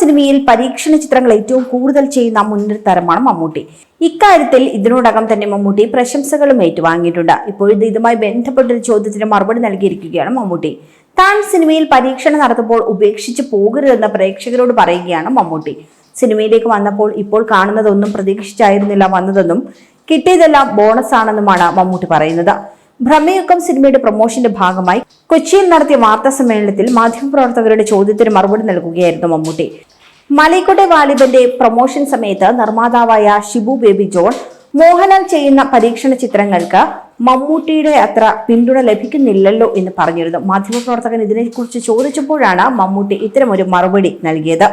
സിനിമയിൽ പരീക്ഷണ ചിത്രങ്ങൾ ഏറ്റവും കൂടുതൽ ചെയ്യുന്ന മുൻനിര താരമാണ് മമ്മൂട്ടി. ഇക്കാര്യത്തിൽ ഇതിനോടകം തന്നെ മമ്മൂട്ടി പ്രശംസകളും ഏറ്റുവാങ്ങിയിട്ടുണ്ട്. ഇപ്പോഴത്തെ ഇതുമായി ബന്ധപ്പെട്ടൊരു ചോദ്യത്തിന് മറുപടി നൽകിയിരിക്കുകയാണ് മമ്മൂട്ടി. താൻ സിനിമയിൽ പരീക്ഷണം നടത്തുമ്പോൾ ഉപേക്ഷിച്ച് പോകരുതെന്ന് പ്രേക്ഷകരോട് പറയുകയാണ് മമ്മൂട്ടി. സിനിമയിലേക്ക് വന്നപ്പോൾ ഇപ്പോൾ കാണുന്നതൊന്നും പ്രതീക്ഷിച്ചായിരുന്നില്ല വന്നതെന്നും കിട്ടിയതെല്ലാം ബോണസ് ആണെന്നുമാണ് മമ്മൂട്ടി പറയുന്നത്. ഭ്രമയുക്കം സിനിമയുടെ പ്രൊമോഷന്റെ ഭാഗമായി കൊച്ചിയിൽ നടത്തിയ വാർത്താ സമ്മേളനത്തിൽ മാധ്യമപ്രവർത്തകരുടെ ചോദ്യത്തിന് മറുപടി നൽകുകയായിരുന്നു മമ്മൂട്ടി. മലൈക്കോട്ടെ വാലിബന്റെ പ്രൊമോഷൻ സമയത്ത് നിർമ്മാതാവായ ഷിബു ബേബി ജോൺ മോഹൻലാൽ ചെയ്യുന്ന പരീക്ഷണ ചിത്രങ്ങൾക്ക് മമ്മൂട്ടിയുടെ അത്ര പിന്തുണ ലഭിക്കുന്നില്ലല്ലോ എന്ന് പറഞ്ഞിരുന്നു. മാധ്യമപ്രവർത്തകൻ ഇതിനെക്കുറിച്ച് ചോദിച്ചപ്പോഴാണ് മമ്മൂട്ടി ഇത്തരമൊരു മറുപടി നൽകിയത്.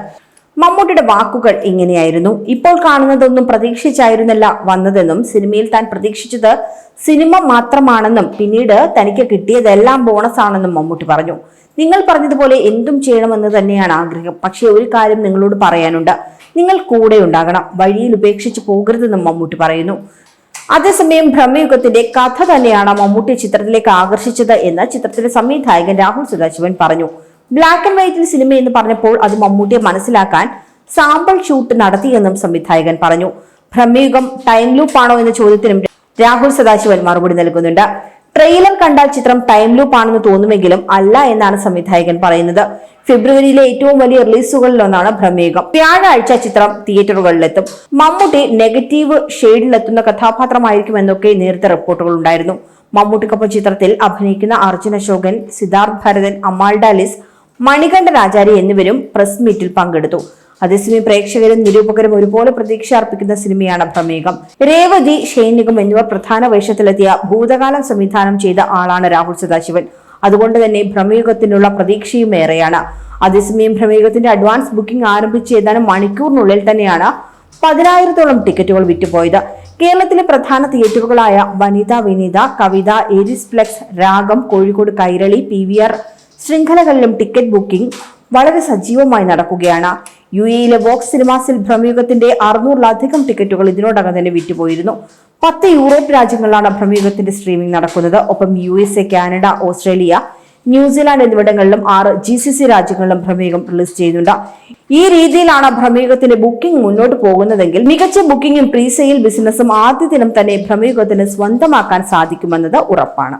മമ്മൂട്ടിയുടെ വാക്കുകൾ ഇങ്ങനെയായിരുന്നു. ഇപ്പോൾ കാണുന്നതൊന്നും പ്രതീക്ഷിച്ചായിരുന്നില്ല വന്നതെന്നും സിനിമയിൽ താൻ പ്രതീക്ഷിച്ചത് സിനിമ മാത്രമാണെന്നും പിന്നീട് തനിക്ക് കിട്ടിയതെല്ലാം ബോണസ് ആണെന്നും മമ്മൂട്ടി പറഞ്ഞു. നിങ്ങൾ പറഞ്ഞതുപോലെ എന്തും ചെയ്യണമെന്ന് തന്നെയാണ് ആഗ്രഹം. പക്ഷേ ഒരു കാര്യം നിങ്ങളോട് പറയാനുണ്ട്. നിങ്ങൾ കൂടെ ഉണ്ടാകണം. വഴിയിൽ ഉപേക്ഷിച്ച് പോകരുതെന്നും മമ്മൂട്ടി പറയുന്നു. അതേസമയം ഭ്രമയുഗത്തിന്റെ കഥ തന്നെയാണ് മമ്മൂട്ടി ചിത്രത്തിലേക്ക് ആകർഷിച്ചത് എന്ന് ചിത്രത്തിലെ സംവിധായകൻ രാഹുൽ സദാശിവൻ പറഞ്ഞു. ബ്ലാക്ക് ആൻഡ് വൈറ്റിൽ സിനിമ എന്ന് പറഞ്ഞപ്പോൾ അത് മമ്മൂട്ടിയെ മനസ്സിലാക്കാൻ സാമ്പിൾ ഷൂട്ട് നടത്തിയെന്നും സംവിധായകൻ പറഞ്ഞു. ഭ്രമയുഗം ടൈം ലൂപ്പ് ആണോ എന്ന ചോദ്യത്തിനും രാഹുൽ സദാശിവൻ മറുപടി നൽകുന്നുണ്ട്. ട്രെയിലർ കണ്ടാൽ ചിത്രം ടൈം ലൂപ്പ് ആണെന്ന് തോന്നുമെങ്കിലും അല്ല എന്നാണ് സംവിധായകൻ പറയുന്നത്. ഫെബ്രുവരിയിലെ ഏറ്റവും വലിയ റിലീസുകളിൽ ഒന്നാണ് ഭ്രമേകം വ്യാഴാഴ്ച ചിത്രം തിയേറ്ററുകളിലെത്തും മമ്മൂട്ടി നെഗറ്റീവ് ഷെയ്ഡിലെത്തുന്ന കഥാപാത്രമായിരിക്കും എന്നൊക്കെ നേരത്തെ റിപ്പോർട്ടുകൾ ഉണ്ടായിരുന്നു. മമ്മൂട്ടിക്കൊപ്പം ചിത്രത്തിൽ അഭിനയിക്കുന്ന അർജുൻ അശോകൻ സിദ്ധാർത്ഥ് ഭരതൻ അമാൾ ഡാലിസ് മണികണ്ഠൻ ആചാരി എന്നിവരും പ്രസ് മീറ്റിൽ പങ്കെടുത്തു. അതേസമയം പ്രേക്ഷകരും നിരൂപകരും ഒരുപോലെ പ്രതീക്ഷ അർപ്പിക്കുന്ന സിനിമയാണ് പ്രമേഹം രേവതി ഷൈനികം എന്നിവർ പ്രധാന വേഷത്തിലെത്തിയ ഭൂതകാലം സംവിധാനം ചെയ്ത ആളാണ് രാഹുൽ സദാശിവൻ. അതുകൊണ്ട് തന്നെ ഭ്രമയുഗത്തിനുള്ള പ്രതീക്ഷയും ഏറെയാണ്. അതേസമയം ഭ്രമയുഗത്തിന്റെ അഡ്വാൻസ് ബുക്കിംഗ് ആരംഭിച്ച് ഏതാനും മണിക്കൂറിനുള്ളിൽ തന്നെയാണ് പതിനായിരത്തോളം ടിക്കറ്റുകൾ വിറ്റുപോയത്. കേരളത്തിലെ പ്രധാന തിയേറ്ററുകളായ വനിത വിനീത Kavitha Aries flex Ragam Kozhikode Kairali P V R ശൃംഖലകളിലും ticket booking വളരെ സജീവമായി നടക്കുകയാണ്. യു എയിലെ വോക്സ് സിനിമാസിൽ ഭ്രമയുഗത്തിന്റെ അറുന്നൂറിലധികം ടിക്കറ്റുകൾ ഇതിനോടകം തന്നെ വിറ്റുപോയിരുന്നു. പത്ത് യൂറോപ്പ് രാജ്യങ്ങളിലാണ് ഭ്രമയുഗത്തിന്റെ സ്ട്രീമിംഗ് നടക്കുന്നത്. ഒപ്പം U S A Canada Australia New Zealand എന്നിവിടങ്ങളിലും ആറ് ജി സി സി രാജ്യങ്ങളിലും ഭ്രമയുഗം റിലീസ് ചെയ്യുന്നുണ്ട്. ഈ രീതിയിലാണ് ഭ്രമയുഗത്തിന്റെ ബുക്കിംഗ് മുന്നോട്ട് പോകുന്നതെങ്കിൽ മികച്ച ബുക്കിംഗും പ്രീസെയിൽ ബിസിനസ്സും ആദ്യ ദിനം തന്നെ ഭ്രമയുഗത്തിന് സ്വന്തമാക്കാൻ സാധിക്കുമെന്നത് ഉറപ്പാണ്.